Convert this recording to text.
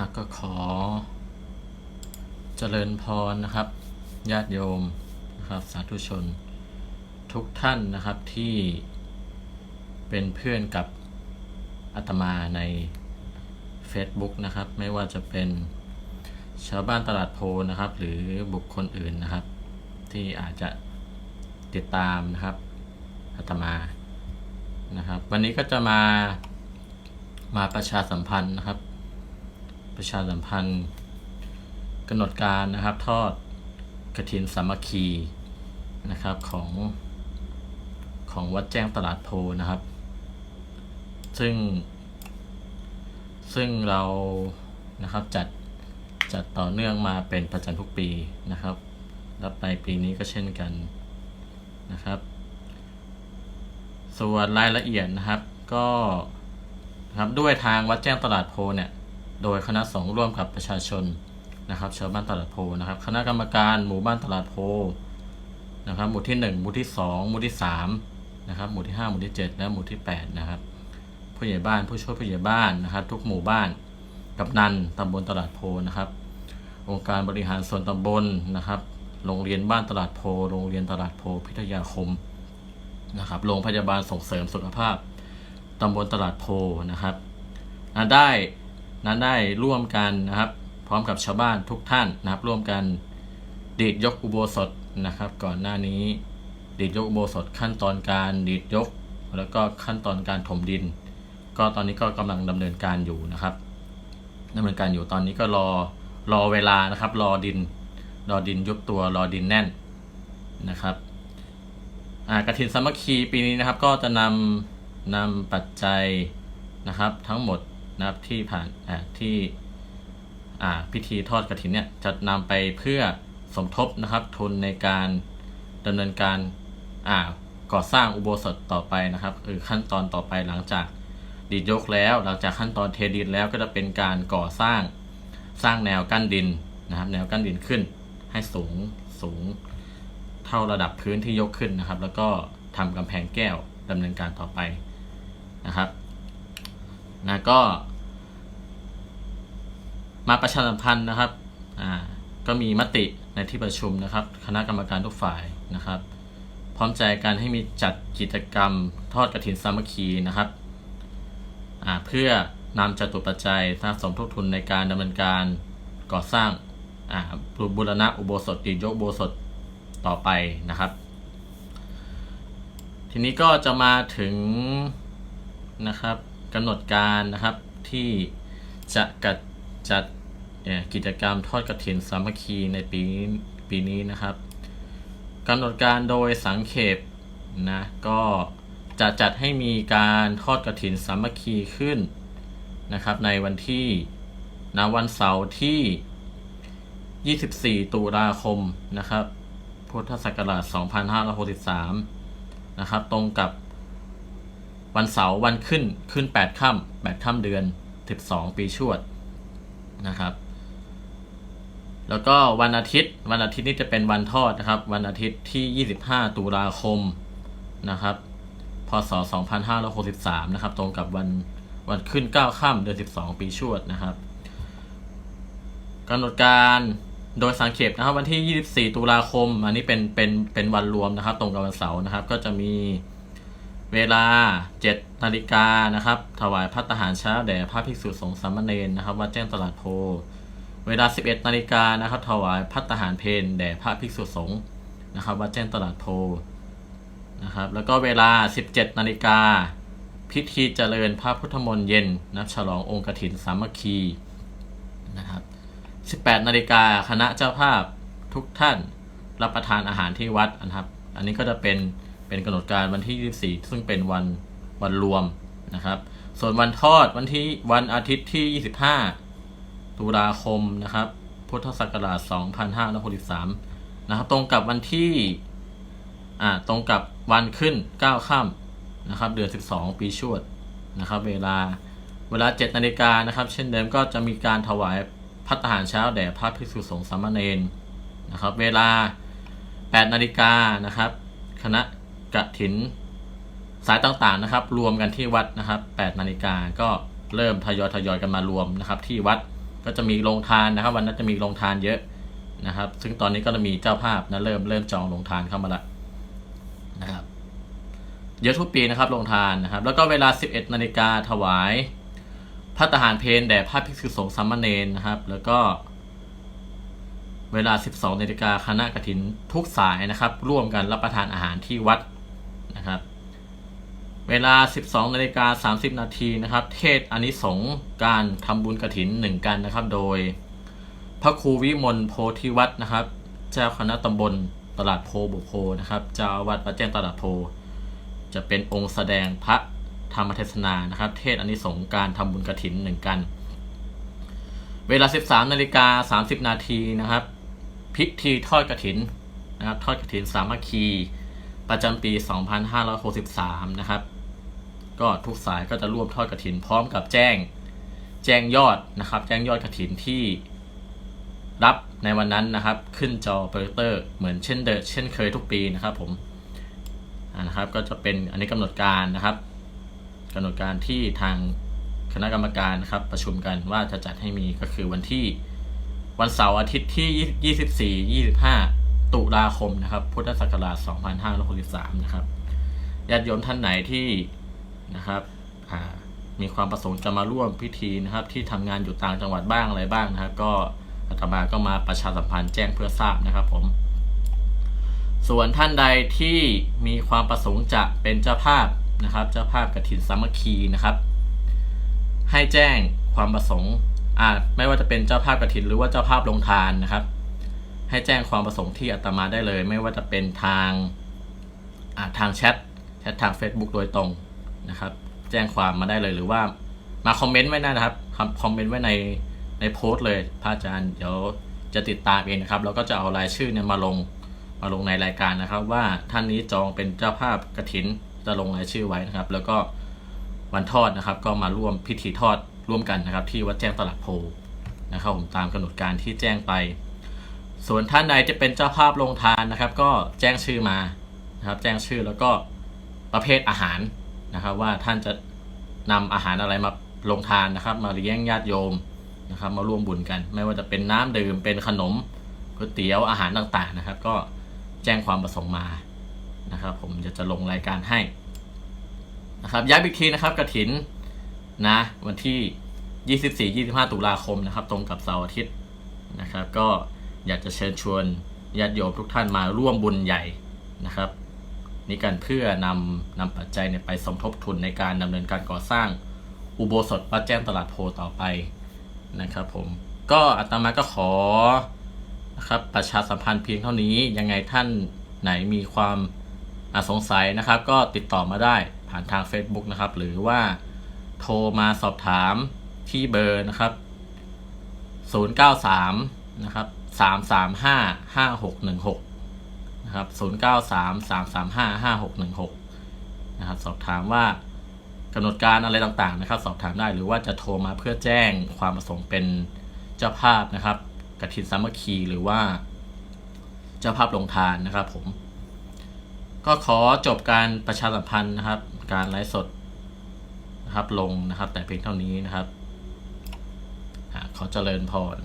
อะก็ขอ เจริญพรนะครับญาติโยมนะครับสาธุชน ทุกท่านนะครับที่เป็นเพื่อนกับอาตมาใน Facebook นะครับ ไม่ว่าจะเป็นชาวบ้านตลาดโพนะครับ หรือบุคคลอื่นนะครับ ที่อาจจะติดตามนะครับอาตมานะครับ วันนี้ก็จะมามาประชาสัมพันธ์นะครับ ประชาสัมพันธ์กำหนดการนะครับ ทอดกระถินสามัคคีนะครับของของวัดแจ้งตลาดโพนะครับ ซึ่ง ซึ่งเรานะครับจัดจัดต่อเนื่องมาเป็นประจำทุกปีนะครับ และในปีนี้ก็เช่นกันนะครับ ส่วนรายละเอียดนะครับก็นะครับด้วยทางวัดแจ้งตลาดโพเนี่ย โดยคณะสงฆ์ร่วมกับประชาชนนะครับชาวบ้านตลาดโพนะครับ คณะกรรมการหมู่บ้านตลาดโพนะครับ หมู่ที่ 1 หมู่ที่ 2 หมู่ที่3นะครับ หมู่ที่ 5 หมู่ที่ 7 และหมู่ที่ 8 นะครับ ผู้ใหญ่บ้านผู้ช่วยผู้ใหญ่บ้านนะครับ ทุกหมู่บ้านกับนันตำบลตลาดโพนะครับ องค์การบริหารส่วนตำบลนะครับ โรงเรียนบ้านตลาดโพ โรงเรียนตลาดโพ พิทยาคมนะครับ โรงพยาบาลส่งเสริมสุขภาพตำบลตลาดโพนะครับได้ นั้นได้ร่วมกันนะครับ พร้อมกับชาวบ้านทุกท่านนะครับ ร่วมกันดีดยกอุโบสถนะครับ ก่อนหน้านี้ดีดยกอุโบสถขั้นตอนการดีดยก แล้วก็ขั้นตอนการถมดิน ก็ตอนนี้ก็กำลังดำเนินการอยู่นะครับดำเนินการอยู่ตอนนี้ก็รอรอเวลานะครับ รอดิน รอดินยุบตัวรอดินแน่นนะครับกระถินสามัคคีปีนี้นะครับก็จะนำนำปัจจัยนะครับทั้งหมด นะครับที่ผ่านที่พิธีทอดกระถินเนี่ยจะนำไปเพื่อสมทบนะครับทุนในการดำเนินการก่อสร้างอุโบสถต่อไปนะครับคือขั้นตอนต่อไปหลังจากดีดยกแล้วหลังจากขั้นตอนเทดินแล้วก็จะเป็นการก่อสร้างสร้างแนวกั้นดินนะครับ แนวกั้นดินขึ้นให้สูงสูงเท่าระดับพื้นที่ยกขึ้นนะครับ แล้วก็ทำกำแพงแก้วดำเนินการต่อไปนะครับนะก็ มาประชาสัมพันธ์นะครับอ่าก็มีมติในที่ประชุมนะครับ คณะกรรมการทุกฝ่ายนะครับ พร้อมใจกันให้มีจัดกิจกรรม ทอดกระถินสามัคคีนะครับอ่าเพื่อนำจตุปัจจัยสะสมทบทุนในการดำเนินการก่อสร้างอ่าบูรณะอุโบสถตียกอุโบสถต่อไปนะครับ ทีนี้ก็จะมาถึงนะครับกำหนดการนะครับที่จะกัดจัด เนี่ยกิจกรรมทอดกระถินสามัคคีในปีปีนี้นะครับกำหนดการโดยสังเขปนะก็จะจัดให้มีการทอดกระถินสามัคคีขึ้นนะครับ ในวันที่นะวันเสาร์ที่ 24 ตุลาคมนะครับ พุทธศักราช 2563 นะครับ ตรงกับวันเสาร์วันขึ้นขึ้น 8 ค่ำ8 ค่ำเดือน 12 ปีชวดนะครับ แล้วก็วันอาทิตย์ วันอาทิตย์นี้จะเป็นวันทอดนะครับ วันอาทิตย์ที่ 25 ตุลาคมนะครับ พศ 2563 นะครับ ตรงกับวันวันขึ้น 9 ค่ำเดือน 12 ปีชวดนะครับกำหนดการโดยสังเขปนะครับ วันที่ 24 ตุลาคม อันนี้เป็นเป็นเป็นวันรวมนะครับ ตรงกับวันเสาร์นะครับ ก็จะมีเวลา 7 นาฬิกานะครับ ถวายพัตตาหารเช้าแด่พระภิกษุสงฆ์สามเณรนะครับวัดแจ้งตลาดโพ เวลา 11 นาฬิกานะครับ ถวายพัตตาหารเพนแด่พระภิกษุสงฆ์นะครับวัดแจ้งตลาดโพนะครับ แล้วก็เวลา 17 นาฬิกาพิธีเจริญพระพุทธมนต์เย็นนับฉลององค์กฐินสามัคคีนะครับ 18 นาฬิกาคณะเจ้าภาพทุกท่านรับประทานอาหารที่วัดนะครับ อันนี้ก็จะเป็นเป็นกำหนดการวันที่ 24 ซึ่งเป็นวันวันรวมนะครับ ส่วนวันทอดวันที่วันอาทิตย์ที่ 25 ตุลาคมนะครับ พุทธศักราช 2563 นะครับ ตรงกับวันที่ อ่า ตรงกับวันขึ้น 9 ค่ำนะครับ เดือน 12 ปีชวดนะครับ เวลา เวลา 7 นาฬิกานะครับ เช่นเดิมก็จะมีการถวายพัตตาหารเช้าแด่พระภิกษุสงฆ์สามเณรนะครับ เวลา 8 นาฬิกานะครับ คณะกะถินสายต่างๆนะครับ รวมกันที่วัดนะครับ 8 นาฬิกาก็เริ่มทยอยทยอยกันมารวมนะครับที่วัด ก็จะมีโรงทานนะครับ วันนั้นจะมีโรงทานเยอะนะครับ ซึ่งตอนนี้ก็จะมีเจ้าภาพนะเริ่มเริ่มจองโรงทานเข้ามาละนะครับ เยอะทุกปีนะครับโรงทานนะครับ แล้วก็เวลา 11 นาฬิกาถวายพระทหารเพลแด่พระภิกษุสงฆ์สามเณรนะครับ แล้วก็ เวลา 12นาฬิกาคณะกฐินทุกสายนะครับ ร่วมกันรับประทานอาหารที่วัดนะครับ เวลา 12นาฬิกา30 นาทีนะครับ เทศอานิสงการทำบุญกฐินหนึ่งกันนะครับ โดย พระครูวิมลโพธิวัฒนะครับ เจ้าคณะตำบลตลาดโพบุโพนะครับเจ้าวัดวัดแจ้งตลาดโพ จะเป็นองค์แสดงพระธรรมเทศนานะครับ เทศอานิสงการทำบุญกฐินหนึ่งกัน เวลา 13นาฬิกา30 นาทีนะครับ พิธีทอดกฐินนะครับ ทอดกฐินสามัคคี ประจำปี 2563 นะครับ ก็ทุกสายก็จะร่วมทอดกฐิน พร้อมกับแจ้งแจ้งยอดนะครับ แจ้งยอดกฐินที่รับในวันนั้นนะครับ ขึ้นจอโปรเจคเตอร์เหมือนเช่นเดิมเช่นเคยทุกปีนะครับผมนะครับก็จะเป็นอันนี้กำหนดการนะครับกำหนดการที่ทางคณะกรรมการนะครับประชุมกันว่าจะจัดให้มีก็คือวันที่วันเสาร์อาทิตย์ที่ 24 25 ตุลาคมนะครับ พุทธศักราช 2563 นะครับญาติโยมท่านไหนที่ นะครับมีความประสงค์จะมาร่วมพิธีนะครับ ที่ทำงานอยู่ต่างจังหวัดบ้างอะไรบ้างนะครับ ก็อาตมาก็มาประชาสัมพันธ์แจ้งเพื่อทราบนะครับผม ส่วนท่านใดที่มีความประสงค์จะเป็นเจ้าภาพนะครับ เจ้าภาพกฐินสามัคคีนะครับ ให้แจ้งความประสงค์อ่าไม่ว่าจะเป็นเจ้าภาพกฐินหรือว่าเจ้าภาพลงทานนะครับ ให้แจ้งความประสงค์ที่อาตมาได้เลย ไม่ว่าจะเป็นทางทางแชทแชททาง Facebook โดยตรง นะครับ แจ้งความมาได้เลยหรือว่ามาคอมเมนต์ไว้นะครับคอมเมนต์ไว้ในในโพสต์เลยพระอาจารย์เดี๋ยวจะติดตามเองนะครับแล้วก็จะเอารายชื่อเนี่ยมาลงมาลงในรายการนะครับ ว่าท่านนี้จองเป็นเจ้าภาพกฐินจะลงรายชื่อไว้นะครับ แล้วก็วันทอดนะครับ ก็มาร่วมพิธีทอดร่วมกันนะครับ ที่วัดแจ้งตลาดโพนะครับผมตามกำหนดการที่แจ้งไป ส่วนท่านใดจะเป็นเจ้าภาพลงทานนะครับ ก็แจ้งชื่อมานะครับ แจ้งชื่อแล้วก็ประเภทอาหาร นะครับ ว่าท่านจะนำอาหารอะไรมาลงทานนะครับ มาเลี้ยงญาติโยมนะครับ มาร่วมบุญกัน ไม่ว่าจะเป็นน้ำดื่มเป็นขนมก๋วยเตี๋ยวอาหารต่างๆนะครับ ก็แจ้งความประสงค์มานะครับ ผมจะจะลงรายการให้นะครับย้ายอีกทีนะครับกระถินนะวันที่ 24-25 ตุลาคมนะครับ ตรงกับเสาร์อาทิตย์นะครับ ก็อยากจะเชิญชวนญาติโยมทุกท่านมาร่วมบุญใหญ่นะครับ นี่กันเพื่อนำนำปัจจัยเนี่ยไปสมทบทุนในการดำเนินการก่อสร้างอุโบสถวัดแจ้งตลาดโพต่อไปนะครับผมก็อาตมาก็ขอนะครับประชาสัมพันธ์เพียงเท่านี้ยังไงท่านไหนมีความสงสัยนะครับ ก็ติดต่อมาได้ผ่านทาง Facebook นะครับ หรือว่าโทรมาสอบถามที่เบอร์นะครับ 093 นะครับ 335 5616 นะครับ 093 335 5616 นะครับ สอบถามว่ากำหนดการอะไรต่างๆนะครับ สอบถามได้หรือว่าจะโทรมาเพื่อแจ้งความประสงค์เป็นเจ้าภาพนะครับกฐินสามัคคีหรือว่า เจ้าภาพลงทานนะครับผม ก็ขอจบการประชาสัมพันธ์นะครับ การไลฟ์สดนะครับลงนะครับ แต่เพียงเท่านี้นะครับขอเจริญพร